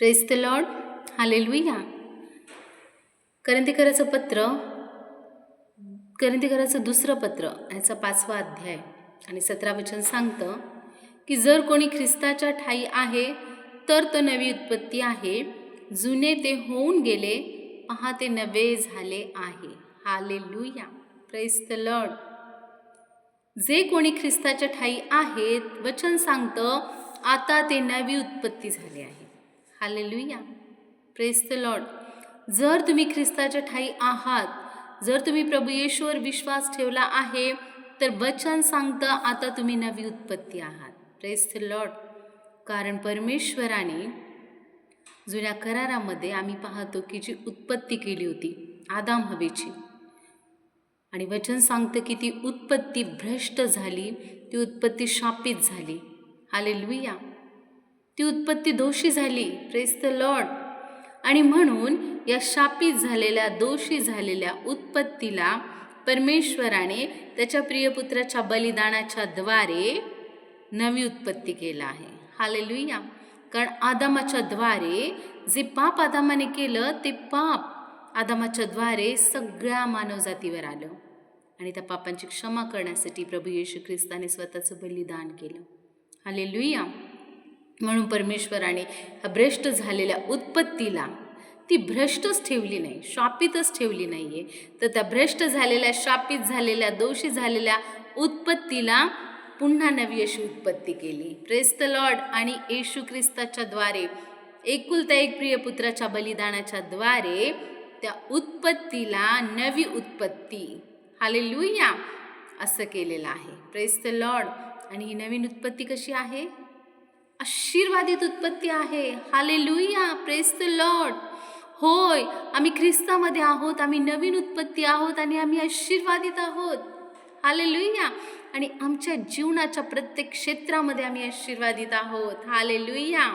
Press the Lord hallelujah करंदीकराचं पत्र करंदीकराचं दुसरं पत्र ह्याचा पाचवा अध्याय आणि सतरा वचन सांगतं की जर कोणी ख्रिस्ताच्या ठाई आहे तर तो नवी उत्पत्ती आहे. जुने ते होऊन गेले पहा ते नवे झाले आहे. हालेलुया प्रेस द लॉर्ड जे कोणी ख्रिस्ताच्या ठाई आहेत वचन सांगतं आता ते नवी उत्पत्ती झाले आहे. हालेलुया प्रेस द लॉर्ड जर तुम्ही ख्रिस्ताच्या ठाई आहात जर तुम्ही प्रभू येशूवर विश्वास ठेवला आहे तर वचन सांगतं आता तुम्ही नवी उत्पत्ती आहात. प्रेस द लॉर्ड कारण परमेश्वराने जुन्या करारामध्ये आम्ही पाहतो की जी उत्पत्ती केली होती आदाम हवेची. आणि वचन सांगतं की ती उत्पत्ती भ्रष्ट झाली ती उत्पत्ती शापित झाली. हाले लुया ती उत्पत्ती दोषी झाली. प्रेस द लॉर्ड आणि म्हणून या शापित झालेल्या दोषी झालेल्या उत्पत्तीला परमेश्वराने त्याच्या प्रियपुत्राच्या बलिदानाच्या द्वारे नवी उत्पत्ती केला आहे. हालेलुया कारण आदामाच्या द्वारे जे पाप आदामाने केलं ते पाप आदामाच्या द्वारे सगळ्या मानवजातीवर आलं. आणि त्या पापांची क्षमा करण्यासाठी प्रभू येशू ख्रिस्ताने स्वतःचं बलिदान केलं. हाले लुया म्हणून परमेश्वराने भ्रष्ट झालेल्या उत्पत्तीला ती भ्रष्टच ठेवली नाही शापितच ठेवली नाही आहे तर त्या भ्रष्ट झालेल्या शापित झालेल्या दोषी झालेल्या उत्पत्तीला पुन्हा नवी अशी उत्पत्ती केली. प्रेस्त द लॉर्ड आणि येशू ख्रिस्ताच्या द्वारे एकुलता एक प्रियपुत्राच्या बलिदानाच्या द्वारे त्या उत्पत्तीला नवी उत्पत्ती. हाले लुया असं केलेलं आहे. प्रेस्त द लॉर्ड आणि ही नवीन उत्पत्ती कशी आहे? आशीर्वादित उत्पत्ती आहे. हाले लुईया प्रेस द लॉर्ड होय आम्ही ख्रिस्तामध्ये आहोत आम्ही नवीन उत्पत्ती आहोत आणि आम्ही आशीर्वादित आहोत. हाले लुईया आणि आमच्या जीवनाच्या प्रत्येक क्षेत्रामध्ये आम्ही आशीर्वादित आहोत. Hallelujah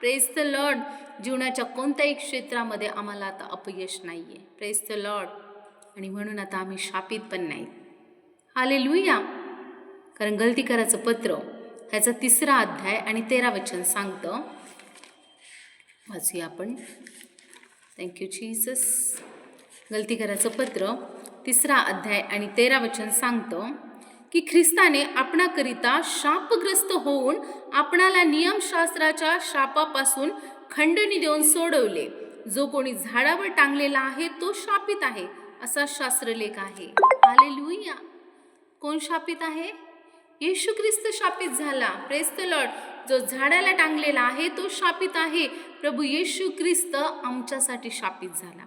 praise the Lord जीवनाच्या कोणत्याही क्षेत्रामध्ये आम्हाला आता अपयश नाही आहे प्रेस द लॉर्ड आणि म्हणून आता आम्ही शापित पण नाही. हाले लुईया कारण गलती करायचं पत्र ह्याचा तिसरा अध्याय आणि तेरा वचन सांगतं. वाचूया आपण. थँक्यू जीसस गलतीकराचं पत्र. तिसरा अध्याय आणि तेरा वचन सांगतं की ख्रिस्ताने आपणाकरिता शापग्रस्त होऊन आपणाला नियमशास्त्राच्या शापापासून खंडणी देऊन सोडवले. जो कोणी झाडावर टांगलेला आहे तो शापित आहे असा शास्त्रलेख आहे. हालेलुया कोण शापित आहे? येशू ख्रिस्त शापित झाला. Praise Lord. जो झाडाला टांगलेला आहे तो शापित आहे. प्रभू येशू ख्रिस्त आमच्यासाठी शापित झाला.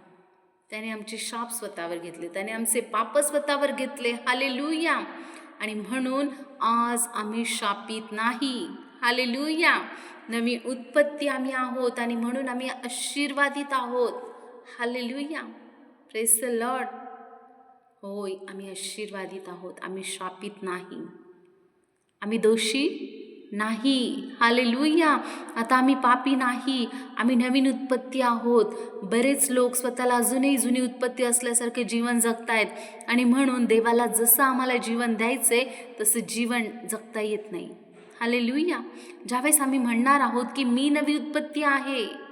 त्याने आमचे शाप स्वतःवर घेतले. त्याने आमचे पाप स्वतःवर घेतले. हाले लुया आणि म्हणून आज आम्ही शापित नाही. हाले लुया नवी उत्पत्ती आम्ही आहोत आणि म्हणून आम्ही आशीर्वादित आहोत. Hallelujah praise the Lord. होय आम्ही आशीर्वादित आहोत. आम्ही शापित नाही. आम्ही दोषी नाही. हाले लुया आता आम्ही पापी नाही. आम्ही नवीन उत्पत्ती आहोत. बरेच लोक स्वतःला अजूनही जुनी उत्पत्ती असल्यासारखे जीवन जगतायत. आणि म्हणून देवाला जसं आम्हाला जीवन द्यायचं आहे तसं जीवन जगता येत नाही. हाले लुया ज्यावेळेस आम्ही म्हणणार आहोत की मी नवी उत्पत्ती आहे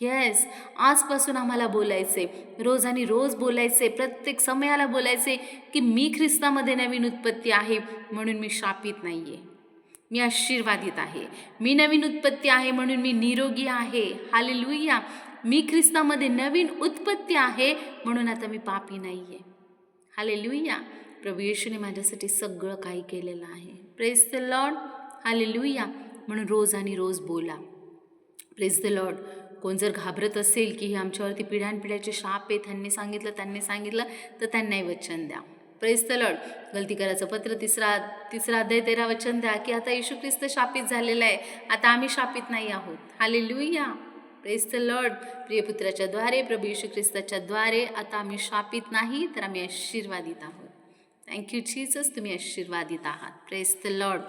येस आजपासून आम्हाला बोलायचे रोज आणि रोज बोलायचे प्रत्येक समयाला बोलायचे की मी ख्रिस्तामध्ये नवीन उत्पत्ती आहे म्हणून मी शापित नाही आहे मी आशीर्वादित आहे. मी नवीन उत्पत्ती आहे म्हणून मी निरोगी आहे. हाले लुया मी ख्रिस्तामध्ये नवीन उत्पत्ती आहे म्हणून आता मी पापी नाही आहे हाले लुया प्रभू येशूने माझ्यासाठी सगळं काही केलेलं आहे. प्रेस द लॉर्ड हाले लुया म्हणून रोज आणि रोज बोला. प्रेस द लॉर्ड कोण जर घाबरत असेल की हे आमच्यावरती पिढ्यानपिढ्याचे शाप आहे त्यांनी सांगितलं त्यांनी सांगितलं तर त्यांनाही वचन द्या. प्रेस द गलती करायचं पत्र तिसरा तिसरा अध्याय तेरा वचन द्या की आता येशू ख्रिस्त शापित झालेला आहे. आता आम्ही शापित नाही आहोत. Hallelujah praise the Lord प्रियपुत्राच्या द्वारे प्रभू येशू ख्रिस्ताच्या द्वारे आता आम्ही शापित नाही तर आम्ही आशीर्वादित आहोत. थँक्यू जीसस तुम्ही आशीर्वादित आहात. Press the Lord